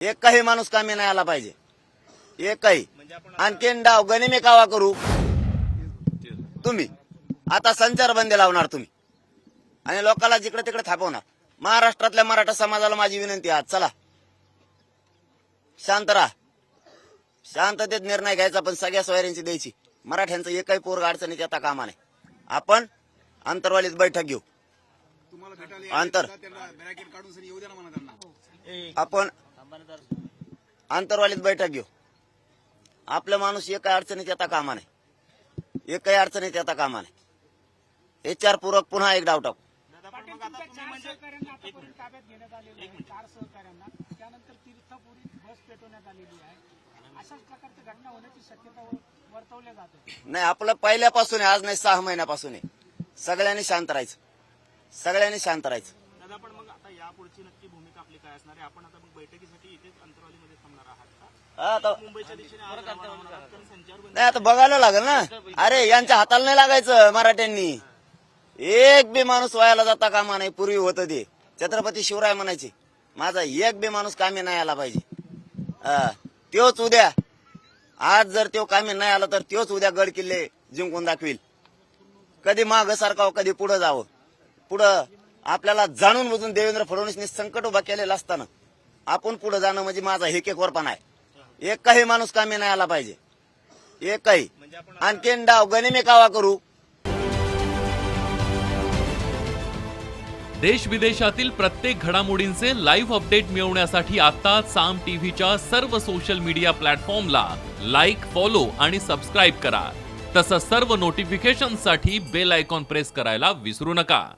एकही माणूस कामी नाही आला पाहिजे. एकही. आणखीन डाव गनिमी कावा करू? तुम्ही. आता संचारबंदी लावणार तुम्ही. आणि लोकांना जिकडे तिकडे थापवणार. महाराष्ट्रातल्या मराठा समाजाला माझी विनंती आहे आज. चला. शांत राहा. शांततेत निर्णय घ्यायचा पण सगळ्या सोयऱ्यांची द्यायची. मराठ्यांचं एकही पोरग अडचणीत येता कामा नाही आपण अंतरवालीत बैठक घेऊ. अंतर. सुद्धा अंतरवालीत बैठक घेऊ. आपला माणूस एकही अडचणीत येता कामा नाही एकही अडचणीत येता कामा नाही हे चार पूरक पुन्हा एक डाव टाकू. नाही आपलं पहिल्यापासून आज नाही सहा महिन्यापासून आहे. सगळ्यांनी शांत राहायचं. सगळ्यांनी शांत राहायचं. यापुढची नक्की भूमिका आपली काय असणार आहे? आपण आता मग बैठकीसाठी इथेच अंतरावलीमध्ये थांबणार आहात का? हा, आता मुंबईच्या दिशेने आज रवाना होणार आहात? कारण संचारबंदी नाही आता बघायला लागेल ना. अरे यांच्या हाताला नाही लागायचं मराठ्यांनी. एक बी माणूस व्हायला जाता कामा नाही पूर्वी होतं ते. छत्रपती शिवराय म्हणायचे माझा एक बी माणूस कामी नाही आला पाहिजे. हा, त्योच उद्या. आज जर त्यो कामी नाही आला तर त्योच उद्या गड किल्ले जिंकून दाखवील. कधी माग सारखावं कधी पुढं जावं. पुढं आपल्याला जाणून बुजून देवेंद्र फडणवीसने संकट उभा केलेलं असताना आपण पुढे जाणं म्हणजे माझा वरपण आहे. एक काही माणूस कामी नाही आला पाहिजे. एक काही आणखीन डाव गनिमी कावा करू. देश विदेशातील प्रत्येक घडामोडींचे लाईव्ह अपडेट मिळवण्यासाठी आता साम टीव्हीच्या सर्व सोशल मीडिया प्लॅटफॉर्मला लाईक फॉलो आणि सबस्क्राईब करा. तसंच सर्व नोटिफिकेशनसाठी बेल आयकॉन प्रेस करायला विसरू नका.